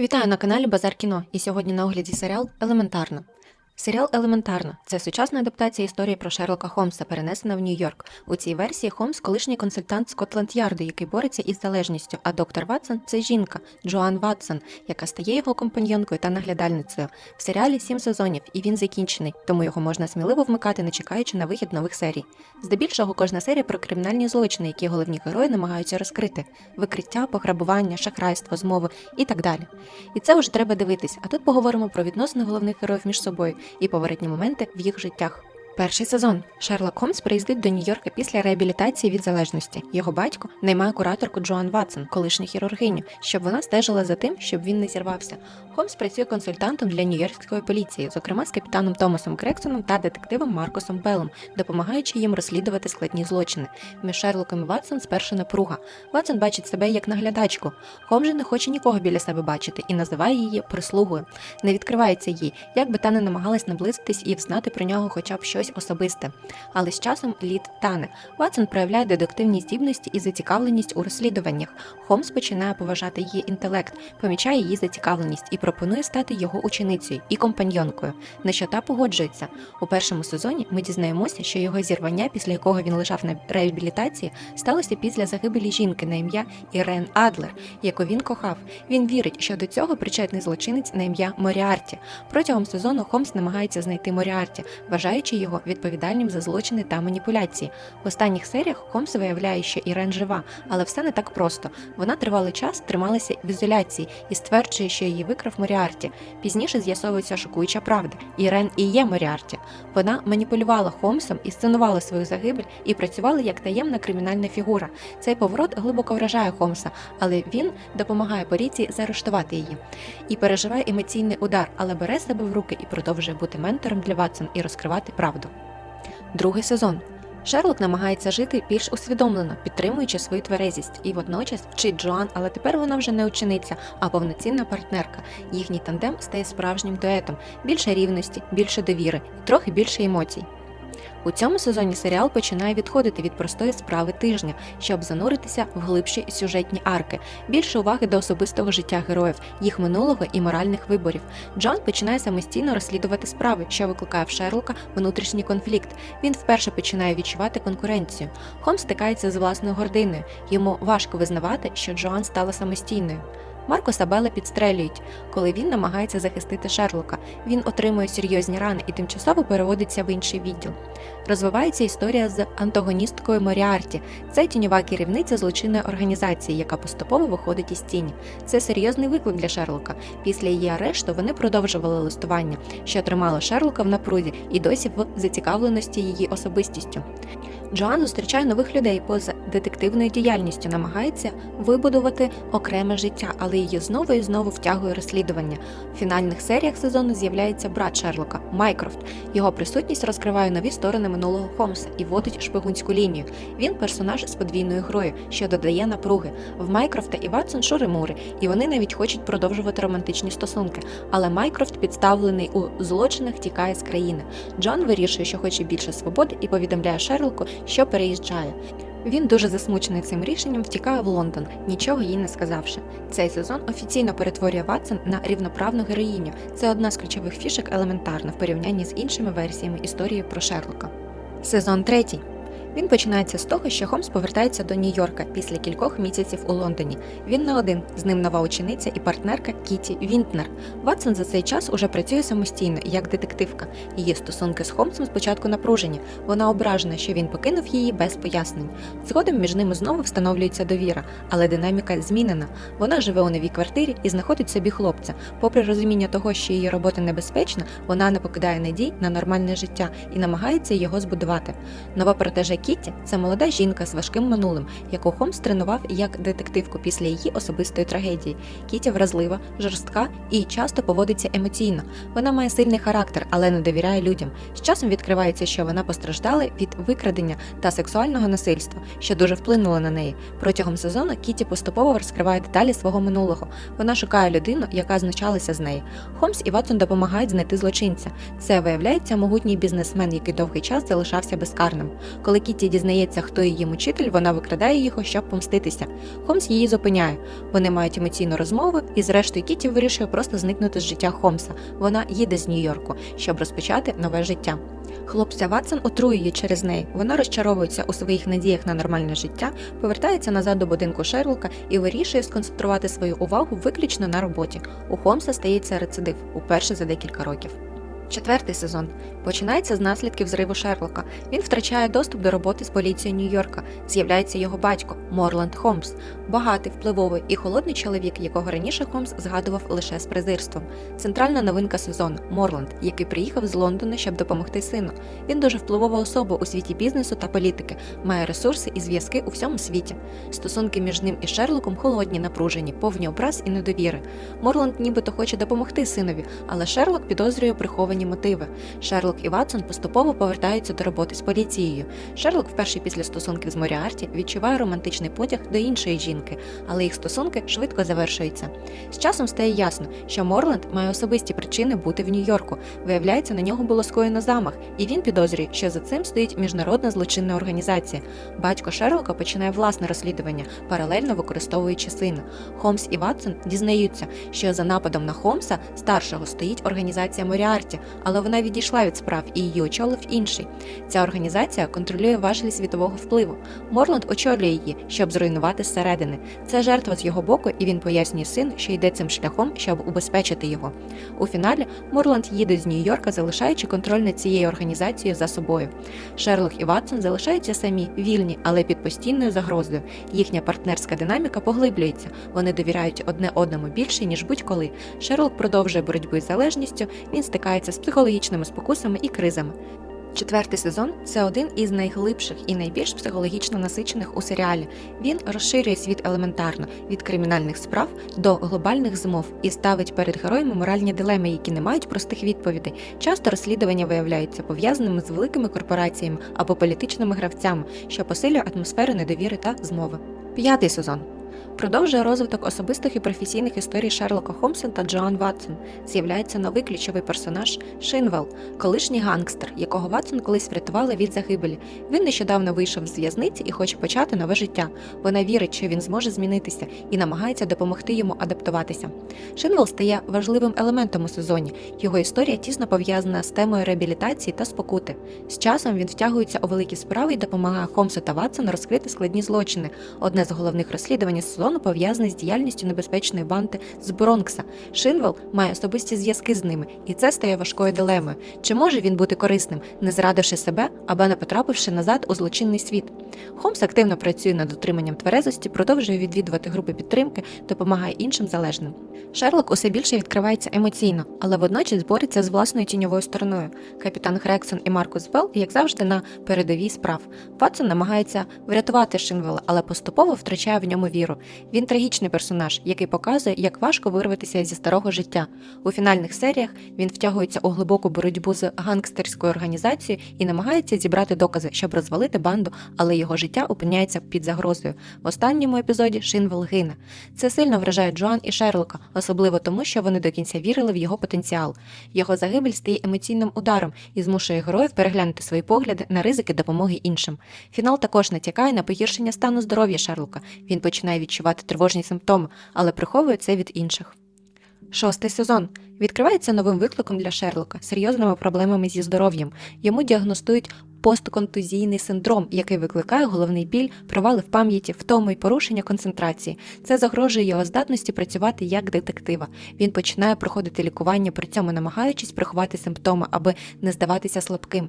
Вітаю на каналі Базар Кіно. І сьогодні на огляді серіал Елементарно. Серіал Елементарно це сучасна адаптація історії про Шерлока Холмса, перенесена в Нью-Йорк. У цій версії Холмс колишній консультант Скотланд Ярду, який бореться із залежністю. А доктор Ватсон це жінка Джоан Ватсон, яка стає його компаньонкою та наглядальницею. В серіалі сім сезонів, і він закінчений, тому його можна сміливо вмикати, не чекаючи на вихід нових серій. Здебільшого кожна серія про кримінальні злочини, які головні герої намагаються розкрити: викриття, пограбування, шахрайство, змови і так далі. І це вже треба дивитись. А тут поговоримо про відносини головних героїв між собою і поворотні моменти в їх життях. Перший сезон Шерлок Холмс приїздить до Нью-Йорка після реабілітації від залежності. Його батько наймає кураторку Джоан Ватсон, колишню хірургиню, щоб вона стежила за тим, щоб він не зірвався. Холмс працює консультантом для нью-йоркської поліції, зокрема з капітаном Томасом Крексоном та детективом Маркосом Беллом, допомагаючи їм розслідувати складні злочини. Між Шерлоком і Ватсон спершу напруга. Ватсон бачить себе як наглядачку. Холмс же не хоче нікого біля себе бачити і називає її прислугою. Не відкривається їй, як би та не намагалась наблизитись і взнати про нього хоча б щось особисте. Але з часом лід тане. Ватсон проявляє дедуктивні здібності і зацікавленість у розслідуваннях. Холмс починає поважати її інтелект, помічає її зацікавленість і пропонує стати його ученицею і компаньонкою. На що та погоджується. У першому сезоні ми дізнаємося, що його зірвання, після якого він лежав на реабілітації, сталося після загибелі жінки на ім'я Ірен Адлер, яку він кохав. Він вірить, що до цього причетний злочинець на ім'я Моріарті. Протягом сезону Холмс намагається знайти Моріарті, вважаючи його відповідальним за злочини та маніпуляції. В останніх серіях Холмс виявляє, що Ірен жива, але все не так просто. Вона тривалий час трималася в ізоляції і стверджує, що її викрав Моріарті. Пізніше з'ясовується шокуюча правда. Ірен і є Моріарті. Вона маніпулювала Холмсом і сценувала свою загибель і працювала як таємна кримінальна фігура. Цей поворот глибоко вражає Холмса, але він допомагає поліції заарештувати її і переживає емоційний удар, але бере себе в руки і продовжує бути ментором для Ватсон і розкривати правду. Другий сезон. Шерлок намагається жити більш усвідомлено, підтримуючи свою тверезість, і водночас вчить Джоан, але тепер вона вже не учениця, а повноцінна партнерка. Їхній тандем стає справжнім дуетом, більше рівності, більше довіри і трохи більше емоцій. У цьому сезоні серіал починає відходити від простої справи тижня, щоб зануритися в глибші сюжетні арки, більше уваги до особистого життя героїв, їх минулого і моральних виборів. Джон починає самостійно розслідувати справи, що викликає в Шерлока внутрішній конфлікт. Він вперше починає відчувати конкуренцію. Холмс стикається з власною гординою. Йому важко визнавати, що Джоан стала самостійною. Маркоса Белла підстрелюють, коли він намагається захистити Шерлока. Він отримує серйозні рани і тимчасово переводиться в інший відділ. Розвивається історія з антагоністкою Моріарті. Це тіньова керівниця злочинної організації, яка поступово виходить із тіні. Це серйозний виклик для Шерлока. Після її арешту вони продовжували листування, що тримало Шерлока в напрузі і досі в зацікавленості її особистістю. Джоан зустрічає нових людей поза детективною діяльністю, намагається вибудувати окреме життя, але її знову і знову втягує розслідування. В фінальних серіях сезону з'являється брат Шерлока Майкрофт. Його присутність розкриває нові сторони минулого Холмса і вводить шпигунську лінію. Він персонаж з подвійною грою, що додає напруги. В Майкрофта і Ватсон шури-мури, і вони навіть хочуть продовжувати романтичні стосунки. Але Майкрофт, підставлений у злочинах, тікає з країни. Джон вирішує, що хоче більше свободи, і повідомляє Шерлоку, що переїжджає. Він дуже засмучений цим рішенням, втікає в Лондон, нічого їй не сказавши. Цей сезон офіційно перетворює Ватсон на рівноправну героїню. Це одна з ключових фішок елементарно в порівнянні з іншими версіями історії про Шерлока. Сезон третій. Він починається з того, що Холмс повертається до Нью-Йорка після кількох місяців у Лондоні. Він не один, з ним нова учениця і партнерка Кіті Вінтнер. Ватсон за цей час уже працює самостійно як детективка. Її стосунки з Холмсом спочатку напружені. Вона ображена, що він покинув її без пояснень. Згодом між ними знову встановлюється довіра, але динаміка змінена. Вона живе у новій квартирі і знаходить собі хлопця. Попри розуміння того, що її робота небезпечна, вона не покидає надій на нормальне життя і намагається його збудувати. Нова протеже Кітті це молода жінка з важким минулим, яку Холмс тренував як детективку після її особистої трагедії. Кіті вразлива, жорстка і часто поводиться емоційно. Вона має сильний характер, але не довіряє людям. З часом відкривається, що вона постраждала від викрадення та сексуального насильства, що дуже вплинуло на неї. Протягом сезону Кіті поступово розкриває деталі свого минулого. Вона шукає людину, яка знущалася з неї. Холмс і Ватсон допомагають знайти злочинця. Це виявляється могутній бізнесмен, який довгий час залишався безкарним. Коли Кіті дізнається, хто її мучитель, вона викрадає його, щоб помститися. Холмс її зупиняє. Вони мають емоційну розмову, і зрештою Кіті вирішує просто зникнути з життя Холмса. Вона їде з Нью-Йорку, щоб розпочати нове життя. Хлопця Ватсон отрує її через неї. Вона розчаровується у своїх надіях на нормальне життя, повертається назад до будинку Шерлока і вирішує сконцентрувати свою увагу виключно на роботі. У Холмса стається рецидив уперше за декілька років. Четвертий сезон починається з наслідків зриву Шерлока. Він втрачає доступ до роботи з поліцією Нью-Йорка. З'являється його батько Морланд Холмс, багатий, впливовий і холодний чоловік, якого раніше Холмс згадував лише з презирством. Центральна новинка сезону Морланд, який приїхав з Лондона, щоб допомогти сину. Він дуже впливова особа у світі бізнесу та політики, має ресурси і зв'язки у всьому світі. Стосунки між ним і Шерлоком холодні, напружені, повні образ і недовіри. Морланд нібито хоче допомогти синові, але Шерлок підозрює приховані мотиви. Шерлок і Ватсон поступово повертаються до роботи з поліцією. Шерлок, вперше після стосунків з Моріарті, відчуває романтичний потяг до іншої жінки, але їх стосунки швидко завершуються. З часом стає ясно, що Морленд має особисті причини бути в Нью-Йорку. Виявляється, на нього було скоєно замах, і він підозрює, що за цим стоїть міжнародна злочинна організація. Батько Шерлока починає власне розслідування, паралельно використовуючи сина. Холмс і Ватсон дізнаються, що за нападом на Холмса старшого стоїть організація Моріарті, але вона відійшла від справ і її очолив інший. Ця організація контролює важелі світового впливу. Морланд очолює її, щоб зруйнувати зсередини. Це жертва з його боку, і він пояснює сину, що йде цим шляхом, щоб убезпечити його. У фіналі Морланд їде з Нью-Йорка, залишаючи контроль над цією організацією за собою. Шерлок і Ватсон залишаються самі вільні, але під постійною загрозою. Їхня партнерська динаміка поглиблюється. Вони довіряють одне одному більше ніж будь-коли. Шерлок продовжує боротьбу із залежністю. Він стикається з психологічними спокусами і кризами. Четвертий сезон це один із найглибших і найбільш психологічно насичених у серіалі. Він розширює світ елементарно від кримінальних справ до глобальних змов і ставить перед героями моральні дилеми, які не мають простих відповідей. Часто розслідування виявляються пов'язаними з великими корпораціями або політичними гравцями, що посилює атмосферу недовіри та змови. П'ятий сезон. Продовжує розвиток особистих і професійних історій Шерлока Холмса та Джоан Ватсон. З'являється новий ключовий персонаж Шинвел, колишній гангстер, якого Ватсон колись врятувала від загибелі. Він нещодавно вийшов з в'язниці і хоче почати нове життя. Вона вірить, що він зможе змінитися і намагається допомогти йому адаптуватися. Шинвел стає важливим елементом у сезоні. Його історія тісно пов'язана з темою реабілітації та спокути. З часом він втягується у великі справи і допомагає Холмсу та Ватсону розкрити складні злочини. Одне з головних розслідувань сезону пов'язане з діяльністю небезпечної банди з Бронкса. Шинвел має особисті зв'язки з ними, і це стає важкою дилемою. Чи може він бути корисним, не зрадивши себе або не потрапивши назад у злочинний світ? Холмс активно працює над дотриманням тверезості, продовжує відвідувати групи підтримки, допомагає іншим залежним. Шерлок усе більше відкривається емоційно, але водночас бореться з власною тіньовою стороною. Капітан Грексон і Маркус Белл, як завжди, на передовій справ. Ватсон намагається врятувати Шинвела, але поступово втрачає в ньому віру. Він трагічний персонаж, який показує, як важко вирватися зі старого життя. У фінальних серіях він втягується у глибоку боротьбу з гангстерською організацією і намагається зібрати докази, щоб розвалити банду, але його життя опиняється під загрозою. В останньому епізоді Шинвел гине. Це сильно вражає Джоан і Шерлока, особливо тому, що вони до кінця вірили в його потенціал. Його загибель стає емоційним ударом і змушує героїв переглянути свої погляди на ризики допомоги іншим. Фінал також натякає на погіршення стану здоров'я Шерлока. Він починає відчувати тривожні симптоми, але приховує це від інших. Шостий сезон відкривається новим викликом для Шерлока серйозними проблемами зі здоров'ям. Йому діагностують постконтузійний синдром, який викликає головний біль, провали в пам'яті, втому й порушення концентрації. Це загрожує його здатності працювати як детектива. Він починає проходити лікування, при цьому намагаючись приховати симптоми, аби не здаватися слабким.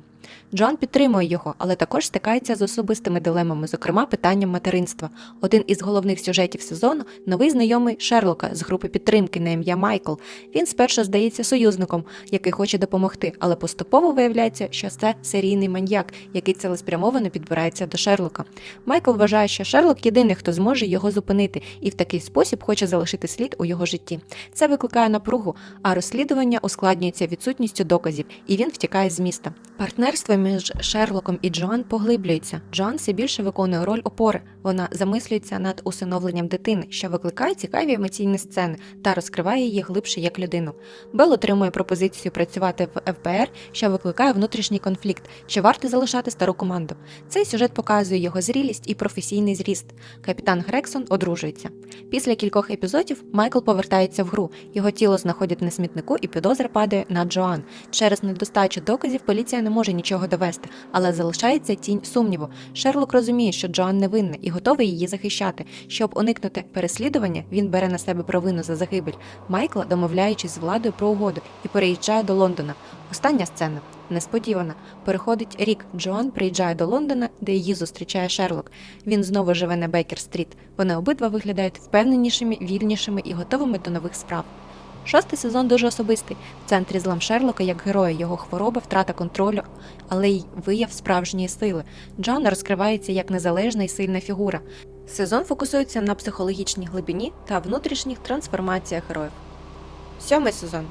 Джон підтримує його, але також стикається з особистими дилемами, зокрема питанням материнства. Один із головних сюжетів сезону новий знайомий Шерлока з групи підтримки на ім'я Майкл. Він спершу здається союзником, який хоче допомогти, але поступово виявляється, що це серійний маньяк, який цілеспрямовано підбирається до Шерлока. Майкл вважає, що Шерлок єдиний, хто зможе його зупинити, і в такий спосіб хоче залишити слід у його житті. Це викликає напругу, а розслідування ускладнюється відсутністю доказів, і він втікає з міста. Партнер Партнерство між Шерлоком і Джоан поглиблюється. Джоан все більше виконує роль опори. Вона замислюється над усиновленням дитини, що викликає цікаві емоційні сцени та розкриває її глибше як людину. Бел отримує пропозицію працювати в ФБР, що викликає внутрішній конфлікт. Чи варто залишати стару команду? Цей сюжет показує його зрілість і професійний зріст. Капітан Грексон одружується. Після кількох епізодів Майкл повертається в гру. Його тіло знаходять на смітнику, і підозра падає на Джоан. Через недостачу доказів поліція не може нічого довести, але залишається тінь сумніву. Шерлок розуміє, що Джоан невинна і готовий її захищати. Щоб уникнути переслідування, він бере на себе провину за загибель Майкла, домовляючись з владою про угоду, і переїжджає до Лондона. Остання сцена несподівана. Переходить рік. Джоан приїжджає до Лондона, де її зустрічає Шерлок. Він знову живе на Бейкер-стріт. Вони обидва виглядають впевненішими, вільнішими і готовими до нових справ. Шостий сезон дуже особистий. В центрі злам Шерлока як героя його хвороба, втрата контролю, але й вияв справжньої сили. Джон розкривається як незалежна і сильна фігура. Сезон фокусується на психологічній глибині та внутрішніх трансформаціях героїв. Сьомий сезон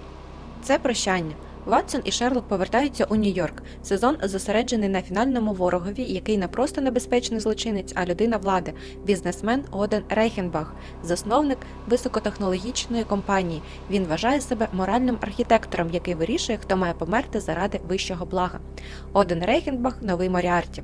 це прощання. Ватсон і Шерлок повертаються у Нью-Йорк. Сезон зосереджений на фінальному ворогові, який не просто небезпечний злочинець, а людина влади, бізнесмен Оден Рейхенбах, засновник високотехнологічної компанії. Він вважає себе моральним архітектором, який вирішує, хто має померти заради вищого блага. Оден Рейхенбах новий Моріарті.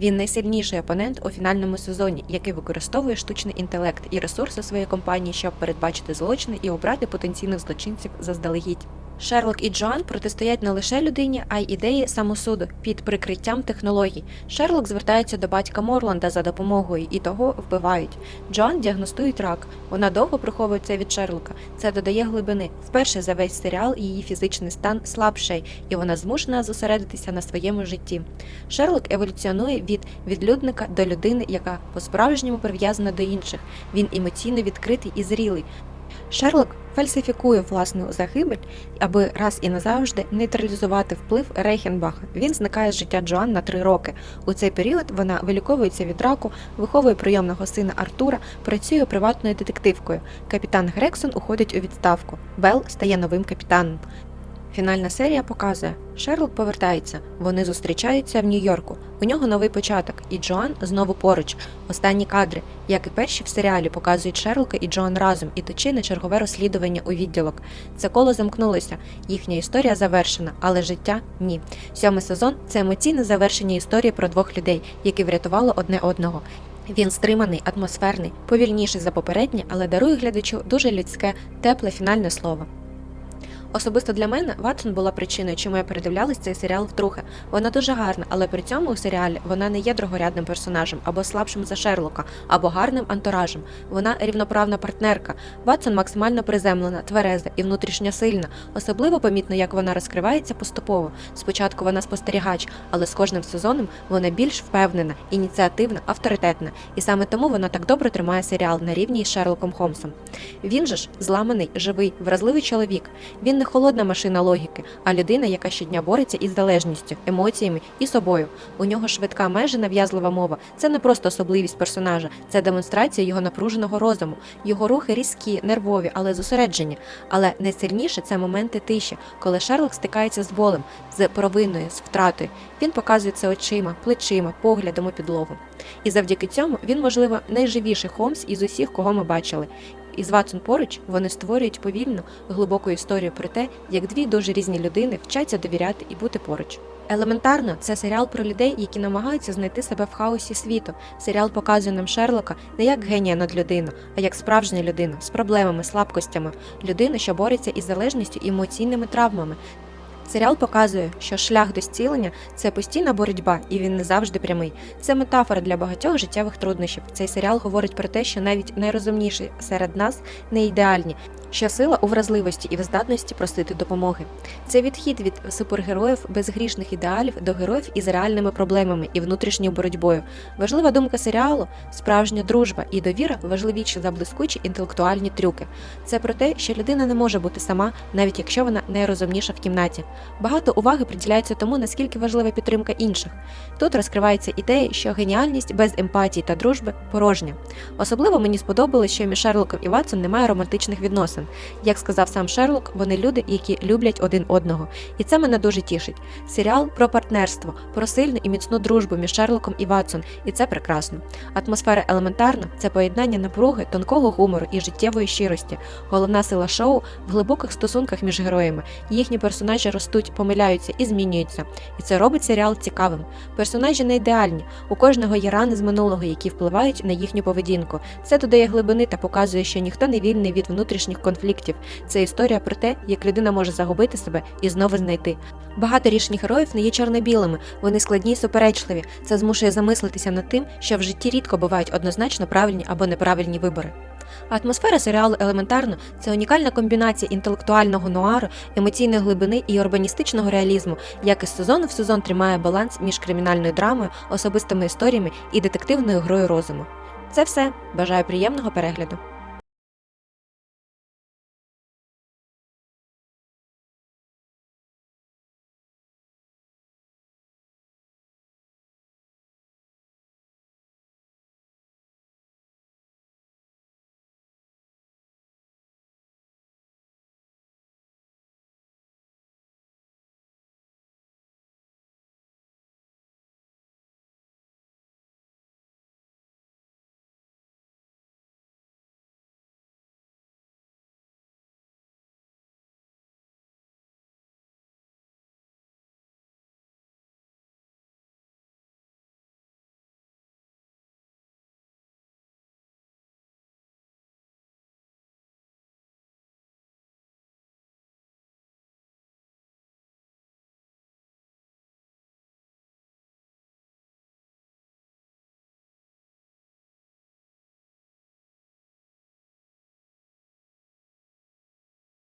Він найсильніший опонент у фінальному сезоні, який використовує штучний інтелект і ресурси своєї компанії, щоб передбачити злочини і обрати потенційних злочинців заздалегідь. Шерлок і Джоан протистоять не лише людині, а й ідеї самосуду під прикриттям технологій. Шерлок звертається до батька Морланда за допомогою і того вбивають. Джоан діагностують рак. Вона довго приховується від Шерлока. Це додає глибини. Вперше за весь серіал її фізичний стан слабший, і вона змушена зосередитися на своєму житті. Шерлок еволюціонує від відлюдника до людини, яка по-справжньому прив'язана до інших. Він емоційно відкритий і зрілий. Шерлок фальсифікує власну загибель, аби раз і назавжди нейтралізувати вплив Рейхенбаха. Він зникає з життя Джоан на три роки. У цей період вона виліковується від раку, виховує прийомного сина Артура, працює приватною детективкою. Капітан Грексон уходить у відставку. Белл стає новим капітаном. Фінальна серія показує, Шерлок повертається. Вони зустрічаються в Нью-Йорку. У нього новий початок, і Джоан знову поруч. Останні кадри, як і перші в серіалі, показують Шерлока і Джоан разом, ідучи на чергове розслідування у відділок. Це коло замкнулося. Їхня історія завершена, але життя ні. Сьомий сезон це емоційне завершення історії про двох людей, які врятували одне одного. Він стриманий, атмосферний, повільніший за попереднє, але дарує глядачу дуже людське, тепле фінальне слово. Особисто для мене Ватсон була причиною, чому я передивлялась цей серіал вдруге. Вона дуже гарна, але при цьому у серіалі вона не є другорядним персонажем або слабшим за Шерлока, або гарним антуражем. Вона рівноправна партнерка. Ватсон максимально приземлена, твереза і внутрішньо сильна. Особливо помітно, як вона розкривається поступово. Спочатку вона спостерігач, але з кожним сезоном вона більш впевнена, ініціативна, авторитетна. І саме тому вона так добре тримає серіал на рівні з Шерлоком Холмсом. Він же ж зламаний, живий, вразливий чоловік. Він не холодна машина логіки, а людина, яка щодня бореться із залежністю, емоціями і собою. У нього швидка межа нав'язлива мова. Це не просто особливість персонажа, це демонстрація його напруженого розуму. Його рухи різкі, нервові, але зосереджені. Але найсильніше це моменти тиші, коли Шерлок стикається з болем, з провиною, з втратою. Він показує це очима, плечима, поглядом у підлогу. І завдяки цьому він, можливо, найживіший Холмс із усіх, кого ми бачили. І з Ватсон поруч вони створюють повільну, глибоку історію про те, як дві дуже різні людини вчаться довіряти і бути поруч. Елементарно, це серіал про людей, які намагаються знайти себе в хаосі світу. Серіал показує нам Шерлока не як генія над людину, а як справжня людина з проблемами, слабкостями, людина, що бореться із залежністю і емоційними травмами. Серіал показує, що шлях до зцілення це постійна боротьба, і він не завжди прямий. Це метафора для багатьох життєвих труднощів. Цей серіал говорить про те, що навіть найрозумніші серед нас не ідеальні, що сила у вразливості і в здатності просити допомоги. Це відхід від супергероїв безгрішних ідеалів до героїв із реальними проблемами і внутрішньою боротьбою. Важлива думка серіалу справжня дружба і довіра важливіші за блискучі інтелектуальні трюки. Це про те, що людина не може бути сама, навіть якщо вона найрозумніша в кімнаті. Багато уваги приділяється тому, наскільки важлива підтримка інших. Тут розкривається ідея, що геніальність без емпатії та дружби порожня. Особливо мені сподобалось, що між Шерлоком і Ватсон немає романтичних відносин. Як сказав сам Шерлок, вони люди, які люблять один одного. І це мене дуже тішить. Серіал про партнерство, про сильну і міцну дружбу між Шерлоком і Ватсон, і це прекрасно. Атмосфера елементарна це поєднання напруги, тонкого гумору і життєвої щирості. Головна сила шоу в глибоких стосунках між героями. Їхні персонажі ростуть, помиляються і змінюються. І це робить серіал цікавим. Персонажі не ідеальні. У кожного є рани з минулого, які впливають на їхню поведінку. Це додає глибини та показує, що ніхто не вільний від внутрішніх конфліктів. Це історія про те, як людина може загубити себе і знову знайти. Багато рішень героїв не є чорно-білими, вони складні й суперечливі. Це змушує замислитися над тим, що в житті рідко бувають однозначно правильні або неправильні вибори. Атмосфера серіалу елементарно це унікальна комбінація інтелектуального нуару, емоційної глибини і урбаністичного реалізму, як із сезону в сезон тримає баланс між кримінальною драмою, особистими історіями і детективною грою розуму. Це все. Бажаю приємного перегляду.